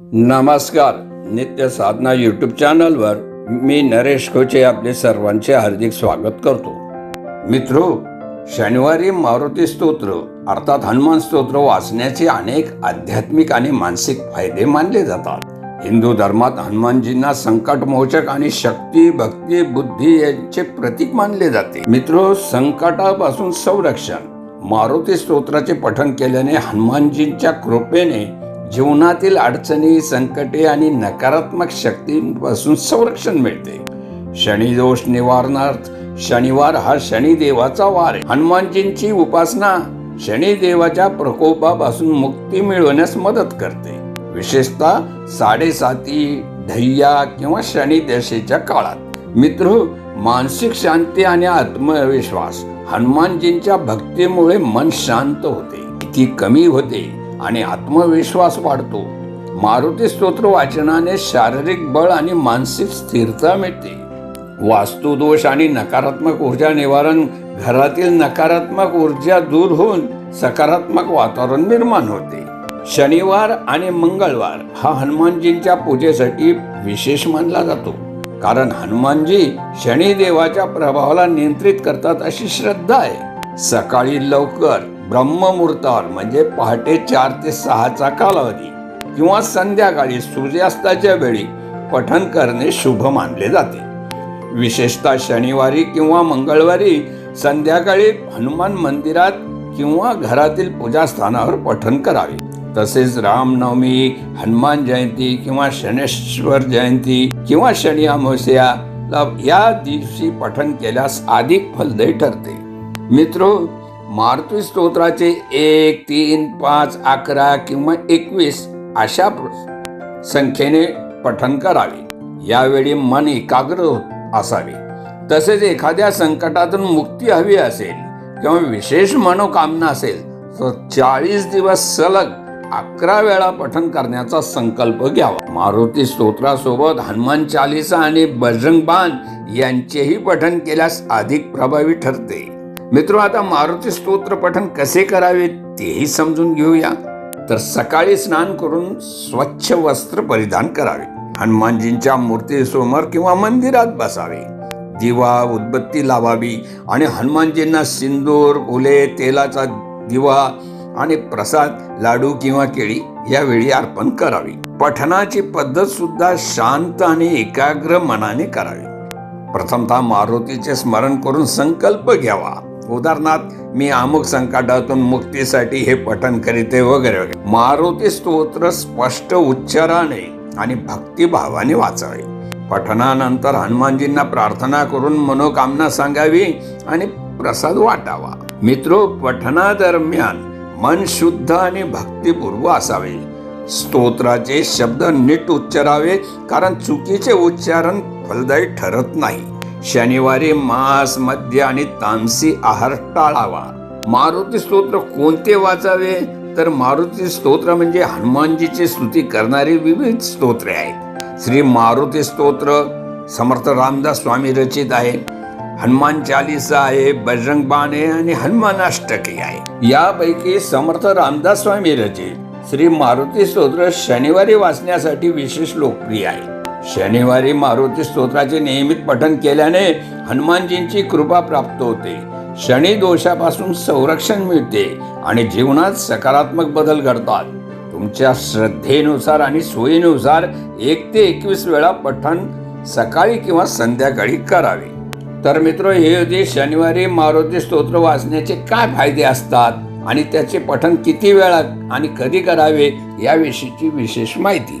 नमस्कार नित्य साधना यूट्यूब चॅनलवर मी नरेश खोचे आपले सर्वांचे हार्दिक स्वागत करतो. मित्रो शनिवारी मारुती स्तोत्र अर्थात हनुमान स्तोत्र वाचण्याचे अनेक आध्यात्मिक आणि मानसिक फायदे मानले जातात. हिंदू धर्मात हनुमानजींना संकटमोचक आणि शक्ती भक्ती बुद्धी यांचे प्रतीक मानले जाते. मित्रो संकटापासून संरक्षण. मारुती स्तोत्राचे पठण केल्याने हनुमानजींच्या कृपेने जीवनातील अडचणी संकटे आणि नकारात्मक शक्तींपासून संरक्षण मिळते. शनिदोष निवारणार्थ शनिवार हा शनिदेवाचा वार आहे. हनुमानजींची उपासना शनिदेवाच्या प्रकोपापासून मुक्ती मिळवण्यास मदत करते. विशेषतः साडेसाती ढय्या किंवा शनिदशेच्या काळात. मित्र मानसिक शांती आणि आत्मविश्वास हनुमानजींच्या भक्तीमुळे मन शांत होते. ती कमी होते आणि आत्मविश्वास वाढतो. मारुती स्तोत्र वाचनाने शारीरिक बळ आणि मानसिक स्थिरता मिळते. वास्तुदोष आणि नकारात्मक ऊर्जा निवारण घरातील नकारात्मक ऊर्जा दूर होऊन सकारात्मक वातावरण निर्माण होते. शनिवार आणि मंगळवार हा हनुमानजींच्या पूजेसाठी विशेष मानला जातो. कारण हनुमानजी शनिदेवाच्या प्रभावाला नियंत्रित करतात अशी श्रद्धा आहे. सकाळी लवकर ब्रह्ममुहूर्तावर म्हणजे पहाटे चार ते सहाचा कालावधी किंवा संध्याकाळी सूर्यास्ताच्या वेळी पठन करणे शुभ मानले जाते. विशेषतः शनिवारी किंवा मंगळवारी संध्याकाळी हनुमान मंदिरात किंवा घरातील पूजास्थानावर पठन करावे. तसेच रामनवमी हनुमान जयंती किंवा शनेश्वर जयंती किंवा शनी अमावस्या या दिवशी पठन केल्यास अधिक फलदायी ठरते. मित्रो मारुती स्तोत्राचे एक तीन पाच अकरा किंवा एकवीस अशा संख्येने पठन करावे. यावेळी मन एकाग्र असावे. तसेच एखाद्या संकटातून मुक्ती हवी असेल किंवा विशेष मनोकामना असेल तर चाळीस दिवस सलग अकरा वेळा पठन करण्याचा संकल्प घ्यावा. मारुती स्तोत्रासोबत हनुमान चालिसा आणि बजरंग बाण यांचेही पठन केल्यास अधिक प्रभावी ठरते. मित्र आता मारुती स्तोत्र पठन कसे करावे तेही समजून घेऊया. तर सकाळी स्नान करून स्वच्छ वस्त्र परिधान करावे. हनुमानजींच्या मूर्तीसमोर किंवा मंदिरात बसावे. दिवा उदबत्ती लावावी आणि हनुमानजींना सिंदूर फुले तेलाचा दिवा आणि प्रसाद लाडू किंवा केळी यावेळी अर्पण करावी. पठणाची पद्धत सुद्धा शांत आणि एकाग्र मनाने करावी. प्रथमतः मारुतीचे स्मरण करून संकल्प घ्यावा. उदाहरणार्थ मी अमुक संकटातून मुक्तीसाठी हे पठन करीते वगैरे वगैरे. मारुती स्तोत्र स्पष्ट उच्चाराने आणि भक्तिभावाने वाचावे. पठणानंतर हनुमानजींना प्रार्थना करून मनोकामना सांगावी आणि प्रसाद वाटावा. मित्रो पठणादरम्यान मन शुद्ध आणि भक्तिपूर्व असावे. स्तोत्राचे शब्द नीट उच्चारावे कारण चुकीचे उच्चारण फलदायी ठरत नाही. शनिवारी मांस मध्य आणि तामसी आहार टाळावा मारुती स्तोत्र कोणते वाचावे? तर मारुती स्तोत्र म्हणजे हनुमानजीची स्तुती करणारी विविध स्तोत्रे आहेत. श्री मारुती स्तोत्र समर्थ रामदास स्वामी रचित आहे. हनुमान चालिसा आहे बजरंग बाण आहे आणि हनुमान अष्टके आहे. यापैकी समर्थ रामदास स्वामी रचित. श्री मारुती स्तोत्र शनिवारी वाचण्यासाठी विशेष लोकप्रिय आहे. शनिवारी मारुती स्तोत्राचे नियमित पठण केल्याने हनुमानजींची कृपा प्राप्त होते. शनी दोषापासून संरक्षण मिळते आणि जीवनात सकारात्मक बदल घडतात. तुमच्या श्रद्धेनुसार आणि सोयीनुसार एक ते एकवीस वेळा पठण सकाळी किंवा संध्याकाळी करावे. तर मित्र हे होते शनिवारी मारुती स्तोत्र वाचण्याचे काय फायदे असतात आणि त्याचे पठण किती वेळा आणि कधी करावे याविषयीची विशेष माहिती.